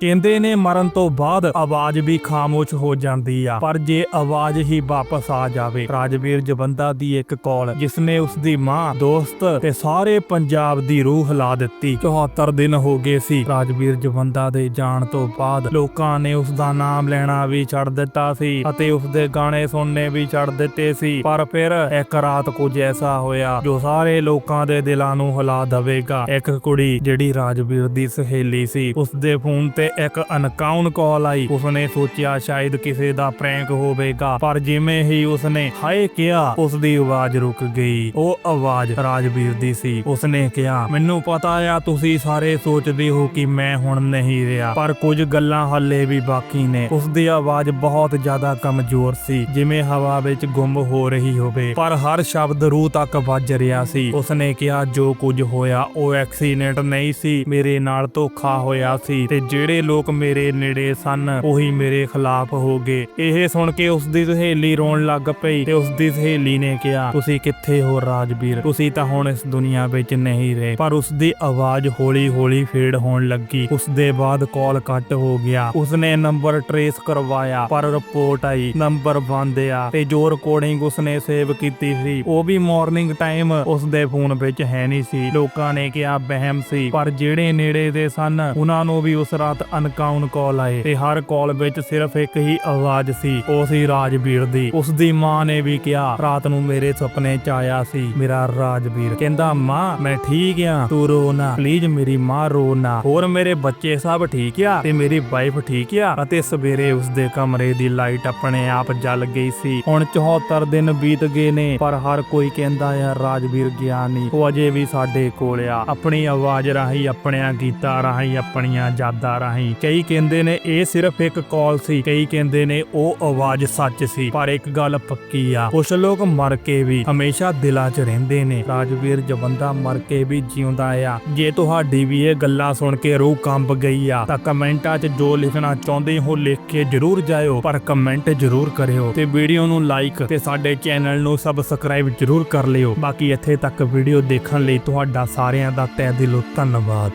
ਕਹਿੰਦੇ ਨੇ, ਮਰਨ ਤੋਂ ਬਾਅਦ ਆਵਾਜ਼ ਵੀ ਖਾਮੋਸ਼ ਹੋ ਜਾਂਦੀ ਆ, ਪਰ ਜੇ ਆਵਾਜ਼ ਹੀ ਵਾਪਸ ਆ ਜਾਵੇ, ਰਾਜਵੀਰ ਜਵੰਦਾ ਦੀ ਇੱਕ ਕਾਲ, ਜਿਸਨੇ ਉਸ ਦੀ ਮਾਂ, ਦੋਸਤ ਤੇ ਸਾਰੇ ਪੰਜਾਬ ਦੀ ਰੂਹ ਹਿਲਾ ਦਿੱਤੀ। 74 ਦਿਨ ਹੋ ਗਏ ਸੀ, ਰਾਜਵੀਰ ਜਵੰਦਾ ਦੇ ਜਾਣ ਤੋਂ ਬਾਅਦ ਲੋਕਾਂ ਨੇ ਉਸ ਦਾ ਨਾਮ ਲੈਣਾ ਵੀ ਛੱਡ ਦਿੱਤਾ ਸੀ ਅਤੇ ਉਸ ਦੇ ਗਾਣੇ ਸੁਣਨੇ ਵੀ ਛੱਡ ਦਿੱਤੇ ਸੀ। ਪਰ ਫਿਰ ਇੱਕ ਰਾਤ ਕੁਝ ਐਸਾ ਹੋਇਆ, ਜੋ ਸਾਰੇ ਲੋਕਾਂ ਦੇ ਦਿਲਾਂ ਨੂੰ ਹਿਲਾ ਦੇਵੇਗਾ। ਇੱਕ ਕੁੜੀ ਜਿਹੜੀ ਰਾਜਵੀਰ ਦੀ ਸਹੇਲੀ ਸੀ ਉਸ ਦੇ ਫੋਨ ਤੇ ਇੱਕ ਅਨਕਾਊਨ ਕਾਲ ਆਈ। ਉਸਨੇ ਸੋਚਿਆ ਸ਼ਾਇਦ ਕਿਸੇ ਦਾ ਪ੍ਰੈਂਕ ਹੋਵੇਗਾ, ਪਰ ਜਿਵੇਂ ਹੀ ਉਸਨੇ ਹਾਏ ਕਿਹਾ ਉਸ ਦੀ ਆਵਾਜ਼ ਰੁਕ ਗਈ। ਉਹ ਆਵਾਜ਼ ਰਾਜਵੀਰ ਦੀ ਸੀ। ਉਸਨੇ ਕਿਹਾ, ਮੈਨੂੰ ਪਤਾ ਆ, ਤੁਸੀਂ ਸਾਰੇ ਸੋਚਦੇ ਹੋ ਕਿ ਮੈਂ ਹੁਣ ਨਹੀਂ ਰਿਹਾ, ਪਰ ਕੁਝ ਗੱਲਾਂ ਹੱਲੇ ਵੀ ਬਾਕੀ ਨੇ। ਉਸ ਦੀ ਆਵਾਜ਼ ਬਹੁਤ ਜ਼ਿਆਦਾ ਕਮਜ਼ੋਰ ਸੀ, ਜਿਵੇਂ ਹਵਾ ਵਿੱਚ ਗੁੰਮ ਹੋ ਰਹੀ ਹੋਵੇ, ਪਰ ਹਰ ਸ਼ਬਦ ਰੂਹ ਤੱਕ ਵੱਜ ਰਿਹਾ ਸੀ। ਉਸਨੇ ਕਿਹਾ, ਜੋ ਕੁਝ ਹੋਇਆ, ਉਹ ਐਕਸੀਡੈਂਟ ਨਹੀਂ ਸੀ, ਮੇਰੇ ਨਾਲ ਧੋਖਾ ਹੋਇਆ ਸੀ, ਤੇ ਜਿਹੜੇ ਲੋਕ ਮੇਰੇ ਨੇੜੇ ਸਨ, ਉਹੀ ਮੇਰੇ ਖਿਲਾਫ ਹੋ ਗਏ। ਇਹ ਸੁਣ ਕੇ ਉਸ ਦੀ ਸਹੇਲੀ ਰੋਣ ਲੱਗ ਪਈ ਤੇ ਉਸ ਦੀ ਸਹੇਲੀ ਨੇ ਕਿਹਾ, ਤੁਸੀਂ ਕਿੱਥੇ ਹੋ ਰਾਜਵੀਰ? ਤੁਸੀਂ ਤਾਂ ਹੁਣ ਇਸ ਦੁਨੀਆ ਵਿੱਚ ਨਹੀਂ ਰਹੇ। ਪਰ ਉਸ ਦੀ ਆਵਾਜ਼ ਹੌਲੀ-ਹੌਲੀ ਫੇਡ ਹੋਣ ਲੱਗੀ। ਉਸ ਦੇ ਬਾਅਦ ਕਾਲ ਕੱਟ ਹੋ ਗਿਆ। ਉਸਨੇ ਨੰਬਰ ਟਰੇਸ ਕਰਵਾਇਆ, ਪਰ ਰਿਪੋਰਟ ਆਈ, ਨੰਬਰ ਬੰਦ ਆ ਤੇ ਜੋ ਰਿਕਾਰਡਿੰਗ ਉਸਨੇ ਸੇਵ ਕੀਤੀ ਸੀ। ਉਹ ਵੀ ਮਾਰਨਿੰਗ ਟਾਈਮ, ਉਸ ਦੇ ਫੋਨ ਵਿੱਚ ਹੈ ਨਹੀਂ ਸੀ। ਲੋਕਾਂ ਨੇ ਕਿਹਾ ਵਹਿਮ ਸੀ। ਪਰ ਜਿਹੜੇ ਨੇੜੇ ਦੇ ਸਨ, ਉਹਨਾਂ ਨੂੰ ਵੀ ਉਸ ਰਾਤ ਅਨਕਾਊਂਟ ਕਾਲ ਆਏ ਤੇ ਹਰ ਕਾਲ ਵਿੱਚ ਸਿਰਫ ਇੱਕ ਹੀ ਆਵਾਜ਼ ਸੀ, ਉਹ ਸੀ ਰਾਜਵੀਰ ਦੀ। ਉਸ ਦੀ ਮਾਂ ਨੇ ਵੀ ਕਿਹਾ, ਰਾਤ ਨੂੰ ਮੇਰੇ ਸੁਪਨੇ ਚ ਆਇਆ ਸੀ, ਮੇਰਾ ਰਾਜਵੀਰ। ਕਹਿੰਦਾ, ਮਾਂ, ਮੈਂ ਠੀਕ ਆ, ਤੂੰ ਰੋ ਨਾ ਪਲੀਜ਼ ਮੇਰੀ ਮਾਂ ਰੋ ਨਾ। ਹੋਰ ਮੇਰੇ ਬੱਚੇ ਸਭ ਠੀਕ ਆ ਤੇ ਮੇਰੀ ਵਾਈਫ ਠੀਕ ਆ? ਅਤੇ ਸਵੇਰੇ ਉਸ ਦੇ ਕਮਰੇ ਦੀ ਲਾਈਟ ਆਪਣੇ ਆਪ ਜਲ ਗਈ ਸੀ। ਹੁਣ 74 ਦਿਨ ਬੀਤ ਗਏ ਨੇ, ਪਰ ਹਰ ਕੋਈ ਕਹਿੰਦਾ ਆ, ਰਾਜਵੀਰ ਗਿਆ ਨਹੀਂ, ਉਹ ਅਜੇ ਵੀ ਸਾਡੇ ਕੋਲ ਆ। ਆਪਣੀ ਆਵਾਜ਼ ਰਾਹੀਂ, ਆਪਣਿਆਂ ਗੀਤਾਂ ਰਾਹੀਂ, ਆਪਣੀਆਂ ਯਾਦਾਂ ਰਾਹੀਂ ਕਈ ਕਹਿੰਦੇ ਨੇ ਇਹ ਸਿਰਫ ਇੱਕ ਕਾਲ ਸੀ। ਕਈ ਕਹਿੰਦੇ ਨੇ ਉਹ ਆਵਾਜ਼ ਸੱਚ ਸੀ। ਪਰ ਇੱਕ ਗੱਲ ਪੱਕੀ ਆ ਕੁਝ ਲੋਕ ਮਰ ਕੇ ਵੀ ਹਮੇਸ਼ਾ ਦਿਲਾਂ 'ਚ ਰਹਿੰਦੇ ਨੇ। ਰਾਜਵੀਰ ਜਵੰਦਾ ਮਰ ਕੇ ਵੀ ਜਿਉਂਦਾ ਆ। ਜੇ ਤੁਹਾਡੀ ਵੀ ਇਹ ਗੱਲਾਂ ਸੁਣ ਕੇ ਰੂਹ ਕੰਬ ਗਈ ਆ, ਤਾਂ ਕਮੈਂਟਾਂ 'ਚ ਜੋ ਲਿਖਣਾ ਚਾਹੁੰਦੇ ਹੋ ਲਿਖ ਕੇ ਜਰੂਰ ਜਾਇਓ। ਪਰ ਕਮੈਂਟ ਜਰੂਰ ਕਰਿਓ ਤੇ ਵੀਡੀਓ ਨੂੰ ਲਾਈਕ ਤੇ ਸਾਡੇ ਚੈਨਲ ਨੂੰ ਸਬਸਕ੍ਰਾਈਬ ਜਰੂਰ ਕਰ ਲਿਓ। ਬਾਕੀ ਇੱਥੇ ਤੱਕ ਵੀਡੀਓ ਦੇਖਣ ਲਈ ਤੁਹਾਡਾ ਸਾਰਿਆਂ ਦਾ ਤਹਿ ਦਿਲੋਂ ਧੰਨਵਾਦ।